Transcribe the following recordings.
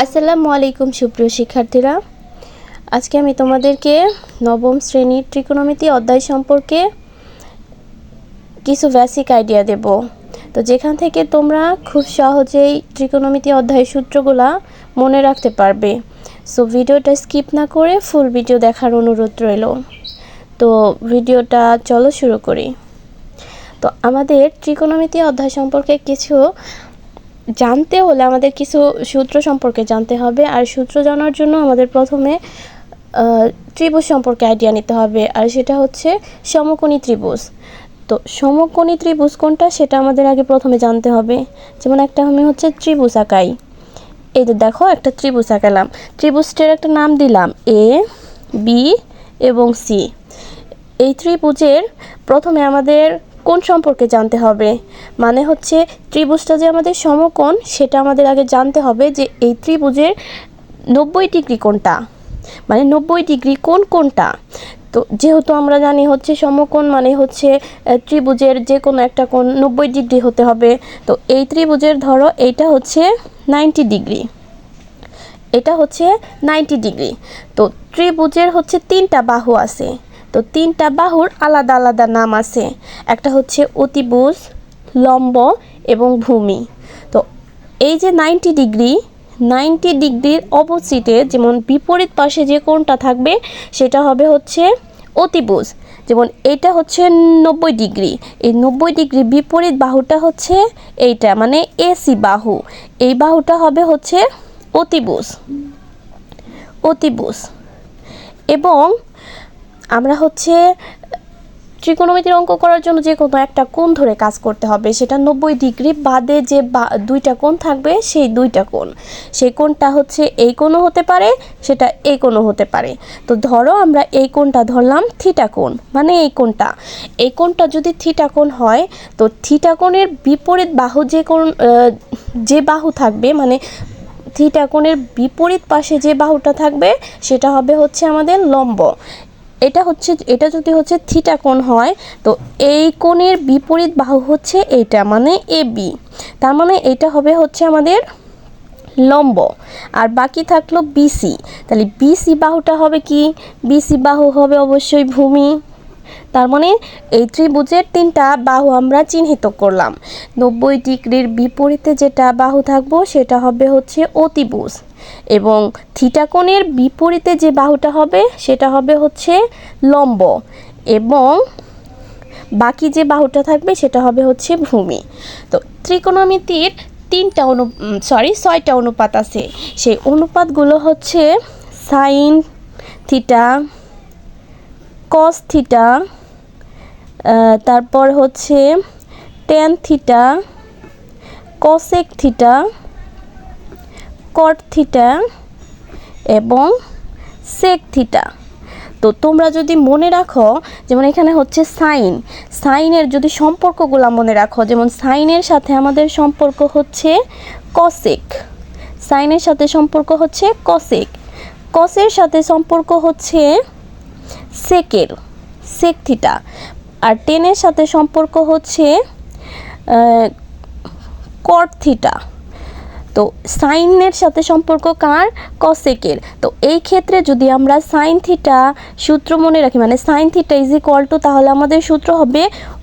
আসসালামু আলাইকুম, সুপ্রিয় শিক্ষার্থীরা। আজকে আমি তোমাদেরকে নবম শ্রেণির ত্রিকোণমিতি অধ্যায় সম্পর্কে কিছু বেসিক আইডিয়া দেব। তো যেখান থেকে তোমরা খুব সহজেই ত্রিকোণমিতি অধ্যায়ের সূত্রগুলা মনে রাখতে পারবে। সো ভিডিওটা স্কিপ না করে ফুল ভিডিও দেখার অনুরোধ রইল। তো ভিডিওটা চলো শুরু করি। তো আমাদের ত্রিকোণমিতি অধ্যায় সম্পর্কে কিছু জানতে হলে আমাদের কিছু সূত্র সম্পর্কে জানতে হবে, আর সূত্র জানার জন্য আমাদের প্রথমে ত্রিভুজ সম্পর্কে আইডিয়া নিতে হবে, আর সেটা হচ্ছে সমকোণী ত্রিভুজ। তো সমকোণী ত্রিভুজ কোনটা সেটা আমাদের আগে প্রথমে জানতে হবে। যেমন একটা আমি হচ্ছে ত্রিভুজ আঁকাই। এই যে দেখো, একটা ত্রিভুজ আঁকালাম। ত্রিভুজটার একটা নাম দিলাম এ বি এবং সি এই ত্রিভুজের প্রথমে আমাদের কোন সম্পর্কে জানতে হবে? মানে হচ্ছে ত্রিভুজটা যে আমাদের সমকোণ, সেটা আমাদের আগে জানতে হবে যে এই ত্রিভুজের নব্বই ডিগ্রি কোনটা মানে নব্বই ডিগ্রি কোন কোনটা তো যেহেতু আমরা জানি হচ্ছে সমকোণ মানে হচ্ছে ত্রিভুজের যে কোনো একটা কোণ নব্বই ডিগ্রি হতে হবে। তো এই ত্রিভুজের ধরো এইটা হচ্ছে নাইনটি ডিগ্রি। এটা হচ্ছে নাইনটি ডিগ্রি। তো ত্রিভুজের হচ্ছে তিনটা বাহু আছে। তো তিনটা বাহুর আলাদা আলাদা নাম আছে। একটা হচ্ছে অতিভুজ, লম্ব এবং ভূমি। তো এই যে নাইনটি ডিগ্রি, নাইনটি ডিগ্রির অপোজিটে যেমন বিপরীত পাশে যে কোণটা থাকবে, সেটা হবে হচ্ছে অতিভুজ। যেমন এটা হচ্ছে নব্বই ডিগ্রি। এই নব্বই ডিগ্রি বিপরীত বাহুটা হচ্ছে এইটা মানে এসি বাহু। এই বাহুটা হবে হচ্ছে অতিভুজ। অতিভুজ। এবং আমরা হচ্ছে, ত্রিকোণমিতির অঙ্ক করার জন্য যে কোনো একটা কোণ ধরে কাজ করতে হবে, সেটা নব্বই ডিগ্রি বাদে যে দুইটা কোণ থাকবে সেই দুইটা কোণ। সেই কোণটা হচ্ছে এই কোণও হতে পারে, সেটা এই কোণও হতে পারে। তো ধরো আমরা এই কোণটা ধরলাম থিটা কোণ মানে এই কোণটা। এই কোণটা যদি থিটা কোণ হয়, তো থিটা কোণের বিপরীত বাহু যে কোণ যে বাহু থাকবে মানে থিটা কোণের বিপরীত পাশে যে বাহুটা থাকবে, সেটা হবে হচ্ছে আমাদের লম্ব। এটা হচ্ছে, এটা যদি হচ্ছে থিটা কোণ হয়, তো এই কোণের বিপরীত বাহু হচ্ছে এটা মানে এ বি। তার মানে এটা হবে হচ্ছে আমাদের লম্ব। আর বাকি থাকল বিসি তাহলে বিসি বাহুটা হবে কি? বিসি বাহু হবে অবশ্যই ভূমি। তার মানে এই ত্রিভুজের তিনটা বাহু আমরা চিহ্নিত করলাম। নব্বই ডিগ্রির বিপরীতে যেটা বাহু থাকব, সেটা হবে হচ্ছে অতিভুজ। এবং থিটাকোণের বিপরীতে যে বাহুটা হবে, সেটা হবে হচ্ছে লম্ব এবং বাকি যে বাহুটা থাকবে, সেটা হবে হচ্ছে ভূমি। তো ত্রিকোণমিতির তিনটা অনু সরি ছয়টা অনুপাত আছে। সেই অনুপাতগুলো হচ্ছে সাইন থিটা, কস থিটা তারপর হচ্ছে tan theta, cosec theta cot theta এবং সেক থিটা তো তোমরা যদি মনে রাখো, যেমন এখানে হচ্ছে সাইন সাইনের যদি সম্পর্কগুলো মনে রাখো, যেমন সাইনের সাথে আমাদের সম্পর্ক হচ্ছে কসেক সাইনের সাথে সম্পর্ক হচ্ছে কসেক কসের সাথে সম্পর্ক হচ্ছে সেকের সেক থিটা আর টেনের সাথে সম্পর্ক হচ্ছে কট থিটা তো সাইনের সাথে সম্পর্ক কার? কসেকের। তো এই ক্ষেত্রে যদি আমরা সাইন থিটা সূত্র মনে রাখি মানে sine theta is equal to তাহলে আমাদের সূত্র হবে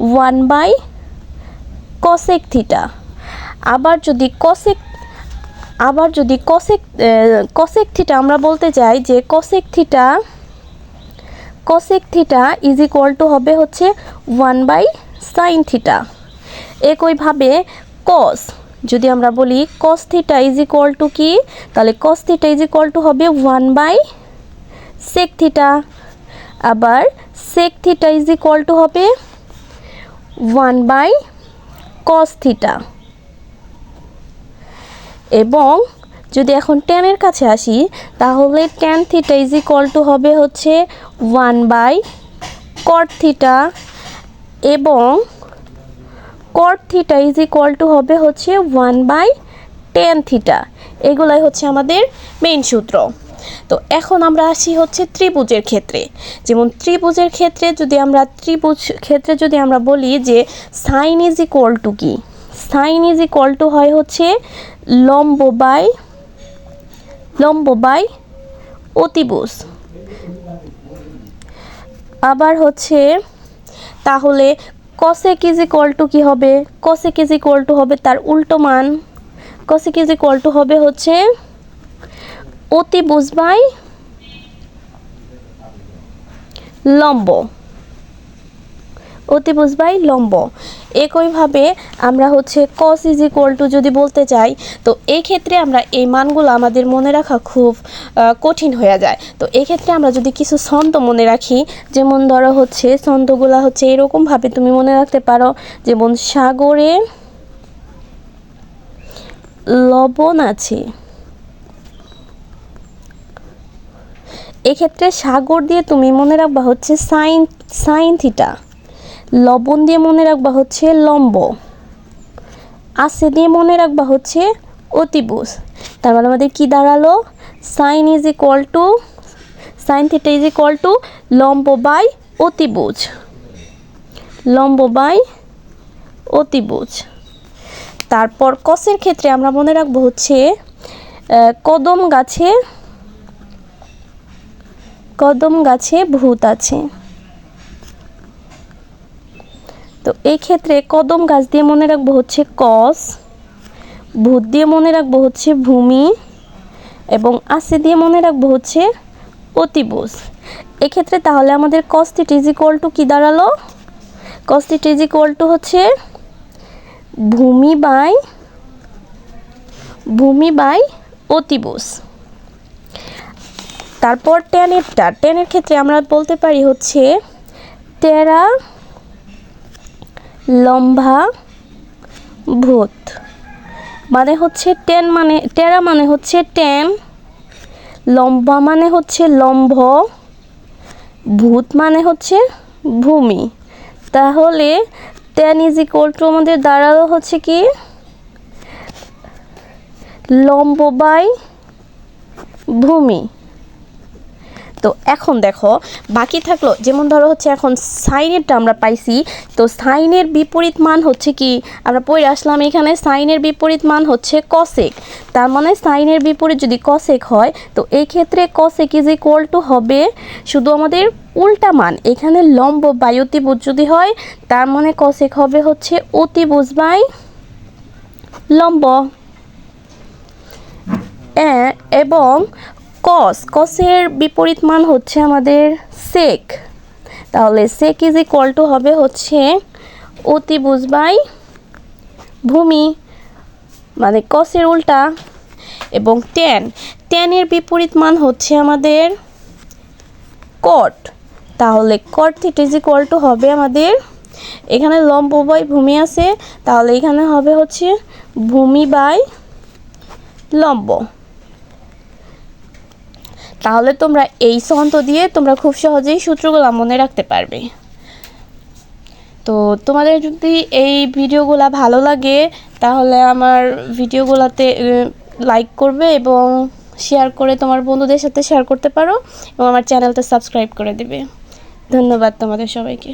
ওয়ান বাই কসেক থিটা আবার যদি কসেক আবার যদি কসেক কসেক থিটা আমরা বলতে চাই যে cosec theta cosec theta is equal to হবে হচ্ছে ওয়ান বাই সাইন থিটা একইভাবে কস যদি আমরা বলি cos theta is equal to কি? তাহলে cos theta is equal to হবে ওয়ান বাই সেক থিটা আবার sec theta is equal to হবে ওয়ান বাই কস থিটা এবং যদি এখন টেনের কাছে আসি, তাহলে tan theta is equal to হবে হচ্ছে ওয়ান বাই কট থিটা এবং cot theta is equal to হবে হচ্ছে ওয়ান বাই টেন থিটা এগুলাই হচ্ছে আমাদের মেইন সূত্র। তো এখন আমরা আসি হচ্ছে ত্রিভুজের ক্ষেত্রে। যেমন ত্রিভুজের ক্ষেত্রে যদি আমরা ত্রিভুজ ক্ষেত্রে যদি আমরা বলি যে সাইন ইজ ইকুয়াল টু কি? সাইন ইজ ইকুয়াল টু হয় হচ্ছে লম্ব বাই লম্ব বাই অতিভুজ। আবার হচ্ছে তাহলে কসে ইকোয়াল টু কী হবে? কসেক ইজ ইকোয়াল টু হবে তার উল্টো মান। কসেক ইজ ইকোয়াল টু হবে হচ্ছে অতি বুঝবাই লম্ব। অতিভুজ বাই লম্ব। একইভাবে আমরা হচ্ছে কস ইজ ইকুয়াল টু যদি বলতে চাই, তো এই ক্ষেত্রে আমরা এই মানগুলো আমাদের মনে রাখা খুব কঠিন হয়ে যায়। তো এই ক্ষেত্রে আমরা যদি কিছু ছন্দ মনে রাখি, যেমন ধরো হচ্ছে ছন্দগুলো হচ্ছে এরকমভাবে তুমি মনে রাখতে পারো, যেমন সাগরে লবণ আছে। এক্ষেত্রে সাগর দিয়ে তুমি মনে রাখবা হচ্ছে সাইন সাইন থিটা লবণ দিয়ে মনে রাখবা হচ্ছে লম্ব। আসে দিয়ে মনে রাখবা হচ্ছে অতিভুজ। তার মানে আমাদের কি দাঁড়াল? Sine is equal to sine theta is equal to লম্ব বাই অতিবুজ লম্ব বাই অতিবুজ তারপর কসের ক্ষেত্রে আমরা মনে রাখব হচ্ছে কদম গাছে কদম গাছে ভূত আছে। তো এই ক্ষেত্রে কদম গাছ দিয়ে মনে রাখব হচ্ছে কস, ভূত দিয়ে মনে রাখব হচ্ছে ভূমি, এবং আসে দিয়ে মনে রাখব হচ্ছে অতিভুজ। এক্ষেত্রে তাহলে আমাদের cos theta is equal to কী দাঁড়াল? কস্তিট ইজ ইকুয়াল টু হচ্ছে ভূমি বাই ভূমি বাই অতিভুজ। তারপর টেনেরটা টেনের ক্ষেত্রে আমরা বলতে পারি হচ্ছে টেরা লম্বা ভূত। মানে হচ্ছে টেন মানে টেরা মানে হচ্ছে টেন, লম্বা মানে হচ্ছে লম্ব ভূত মানে হচ্ছে ভূমি। তাহলে টেন ইজ ইকুয়াল টু আমাদের দাঁড়াল হচ্ছে কি? লম্ব বাই ভূমি। তো এখন দেখো, বাকি থাকল, যেমন ধরো হচ্ছে এখন সাইনেরটা আমরা পাইছি, তো সাইনের বিপরীত মান হচ্ছে কি, আমরা পড়ে আসলাম এখানে সাইনের বিপরীত মান হচ্ছে কসেক তার মানে সাইনের বিপরীত যদি কসেক হয়, তো এই ক্ষেত্রে কসেক ইজ ইকুয়াল টু হবে শুধু আমাদের উল্টা মান, এখানে লম্ব বাই অতিভুজ যদি হয়, তার মানে কসেক হবে হচ্ছে অতিভুজ বাই লম্ব। এবং কস কসের বিপরীত মান হচ্ছে আমাদের সেক তাহলে সেক ইজ ইকুয়াল টু হবে হচ্ছে অতিভুজ বাই ভূমি মানে কসের উল্টা এবং টেন টেনের বিপরীত মান হচ্ছে আমাদের কট তাহলে cot theta is equal to হবে আমাদের, এখানে লম্ব বাই ভূমি আছে, তাহলে এখানে হবে হচ্ছে ভূমি বাই লম্ব। তাহলে তোমরা এই সন্ত দিয়ে তোমরা খুব সহজেই সূত্রগুলো মনে রাখতে পারবে। তো তোমাদের যদি এই ভিডিওগুলো ভালো লাগে, তাহলে আমার ভিডিওগুলোতে লাইক করবে এবং শেয়ার করে তোমার বন্ধুদের সাথে শেয়ার করতে পারো এবং আমার চ্যানেলটা সাবস্ক্রাইব করে দেবে। ধন্যবাদ তোমাদের সবাইকে।